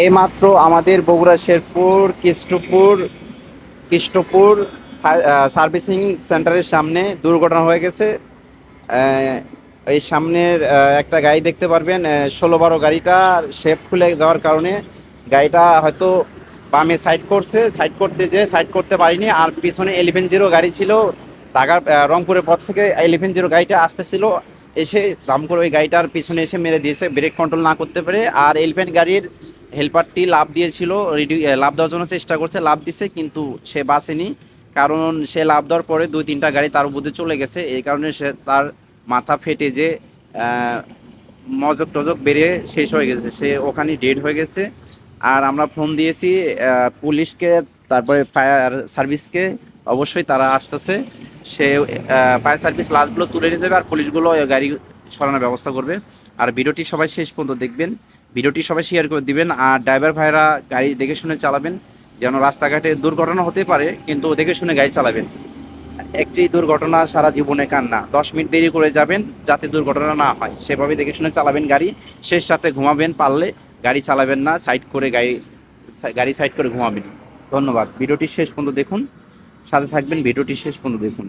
এইমাত্র আমাদের বগুড়া শেরপুর কৃষ্টপুর কৃষ্টপুর সার্ভিসিং সেন্টারের সামনে দুর্ঘটনা হয়ে গেছে। এই সামনের একটা গাড়ি দেখতে পারবেন ষোলো বারো গাড়িটা শেপ খুলে যাওয়ার কারণে গাড়িটা হয়তো বামে সাইড করছে সাইড করতে যে সাইড করতে পারিনি। আর পিছনে এলিভেন জিরো গাড়ি ছিল আহ, রংপুরের পর থেকে এলিভেন জিরো গাড়িটা আসতেছিল। এসে দাম করে ওই গাড়িটার পিছনে এসে মেরে দিয়েছে ব্রেক কন্ট্রোল না করতে পারে। আর এলিভেন গাড়ির হেল্পারটি লাভ দিয়েছিল লাভ দেওয়ার জন্য চেষ্টা করছে লাভ দিছে, কিন্তু সে বাসেনি কারণ সে লাভ দেওয়ার পরে দুই তিনটা গাড়ি তার উপরে চলে গেছে। এই কারণে সে তার মাথা ফেটে যে মজক টজক বেরিয়ে শেষ হয়ে গেছে। সে ওখানে ডেড হয়ে গেছে। আর আমরা ফোন দিয়েছি পুলিশকে, তারপরে ফায়ার সার্ভিসকে অবশ্যই তারা আসতেছে। সে ফায়ার সার্ভিস লাশগুলো তুলে নিয়ে যাবে আর পুলিশগুলো গাড়ি সরানোর ব্যবস্থা করবে। আর ভিডিওটি সবাই শেষ পর্যন্ত দেখবেন। ভিডিওটি সবাই শেয়ার করে দিবেন আর ড্রাইভার ভাইরা গাড়ি দেখে শুনে চালাবেন, যেন রাস্তাঘাটে দুর্ঘটনা হতে পারে, কিন্তু দেখে শুনে গাড়ি চালাবেন। একটি দুর্ঘটনা সারা জীবনে কান্না। দশ মিনিট দেরি করে যাবেন যাতে দুর্ঘটনা না হয়। সেভাবে দেখে শুনে চালাবেন গাড়ি। শেষ সাথে ঘুমাবেন পারলে গাড়ি চালাবেন না সাইড করে গাড়ি গাড়ি সাইড করে ঘুমাবেন। ধন্যবাদ। ভিডিওটি শেষ পর্যন্ত দেখুন। সাথে থাকবেন, ভিডিওটি শেষ পর্যন্ত দেখুন।